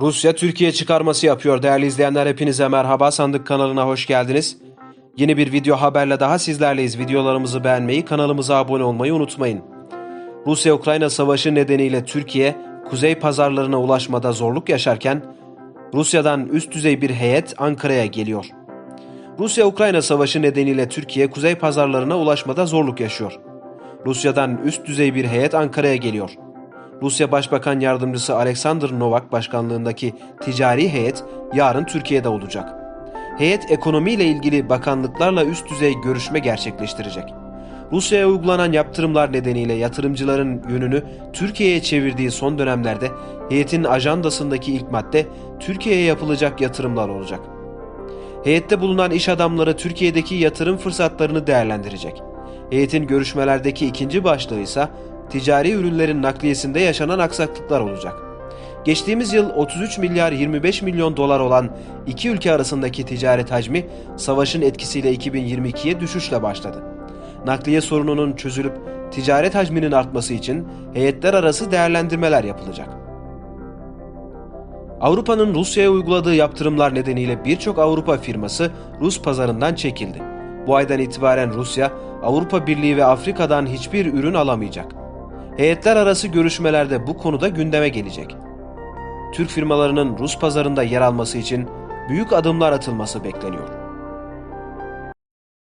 Rusya Türkiye çıkarması yapıyor değerli izleyenler hepinize merhaba sandık kanalına hoş geldiniz. Yeni bir video haberle daha sizlerleyiz. Videolarımızı beğenmeyi, kanalımıza abone olmayı unutmayın. Rusya-Ukrayna savaşı nedeniyle Türkiye kuzey pazarlarına ulaşmada zorluk yaşarken Rusya'dan üst düzey bir heyet Ankara'ya geliyor. Rusya-Ukrayna savaşı nedeniyle Türkiye kuzey pazarlarına ulaşmada zorluk yaşıyor. Rusya'dan üst düzey bir heyet Ankara'ya geliyor. Rusya Başbakan Yardımcısı Alexander Novak başkanlığındaki ticari heyet yarın Türkiye'de olacak. Heyet ekonomiyle ilgili bakanlıklarla üst düzey görüşme gerçekleştirecek. Rusya'ya uygulanan yaptırımlar nedeniyle yatırımcıların yönünü Türkiye'ye çevirdiği son dönemlerde heyetin ajandasındaki ilk madde Türkiye'ye yapılacak yatırımlar olacak. Heyette bulunan iş adamları Türkiye'deki yatırım fırsatlarını değerlendirecek. Heyetin görüşmelerdeki ikinci başlığı ise ticari ürünlerin nakliyesinde yaşanan aksaklıklar olacak. Geçtiğimiz yıl 33 milyar 25 milyon dolar olan iki ülke arasındaki ticaret hacmi savaşın etkisiyle 2022'ye düşüşle başladı. Nakliye sorununun çözülüp ticaret hacminin artması için heyetler arası değerlendirmeler yapılacak. Avrupa'nın Rusya'ya uyguladığı yaptırımlar nedeniyle birçok Avrupa firması Rus pazarından çekildi. Bu aydan itibaren Rusya, Avrupa Birliği ve Afrika'dan hiçbir ürün alamayacak. Heyetler arası görüşmelerde bu konuda gündeme gelecek. Türk firmalarının Rus pazarında yer alması için büyük adımlar atılması bekleniyor.